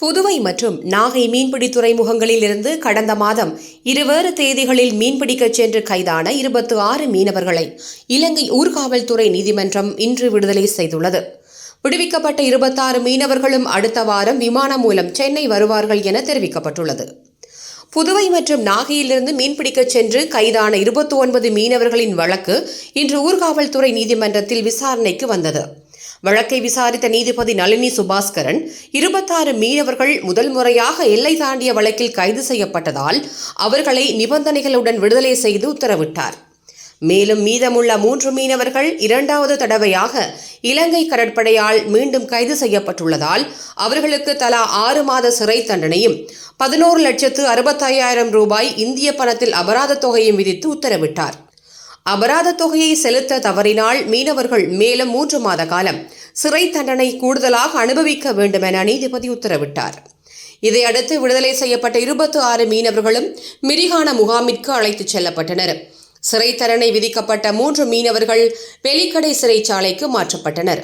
புதுவை மற்றும் நாகை மீன்பிடி துறைமுகங்களில் இருந்து கடந்த மாதம் இருவேறு தேதிகளில் மீன்பிடிக்கச் சென்று கைதான இருபத்து ஆறு மீனவர்களை இலங்கை ஊர்காவல்துறை நீதிமன்றம் இன்று விடுதலை செய்துள்ளது. விடுவிக்கப்பட்ட இருபத்தாறு மீனவர்களும் அடுத்த வாரம் விமானம் மூலம் சென்னை வருவார்கள் என தெரிவிக்கப்பட்டுள்ளது. புதுவை மற்றும் நாகையிலிருந்து மீன்பிடிக்கச் சென்று கைதான இருபத்தி ஒன்பது மீனவர்களின் வழக்கு இன்று ஊர்காவல்துறை நீதிமன்றத்தில் விசாரணைக்கு வந்தது. வழக்கை விசாரித்த நீதிபதி நளினி சுபாஸ்கரன் இருபத்தாறு மீனவர்கள் முதல் முறையாக எல்லை தாண்டிய வழக்கில் கைது செய்யப்பட்டதால் அவர்களை நிபந்தனைகளுடன் விடுதலை செய்து உத்தரவிட்டார். மேலும் மீதமுள்ள மூன்று மீனவர்கள் இரண்டாவது தடவையாக இலங்கை கடற்படையால் மீண்டும் கைது செய்யப்பட்டுள்ளதால் அவர்களுக்கு தலா ஆறு மாத சிறை தண்டனையும் பதினோரு லட்சத்து அறுபத்தையாயிரம் ரூபாய் இந்திய பணத்தில் அபராத தொகையும் விதித்து உத்தரவிட்டார். அபராத தொகையை செலுத்த தவறினால் மீனவர்கள் மேலும் மூன்று மாத காலம் சிறை தண்டனை கூடுதலாக அனுபவிக்க வேண்டும் என நீதிபதி உத்தரவிட்டார். இதையடுத்து விடுதலை செய்யப்பட்ட இருபத்தி ஆறு மீனவர்களும் மிரிகான முகாமிற்கு அழைத்துச் செல்லப்பட்டனர். சிறை தண்டனை விதிக்கப்பட்ட மூன்று மீனவர்கள் வெலிக்கடை சிறைச்சாலைக்கு மாற்றப்பட்டனர்.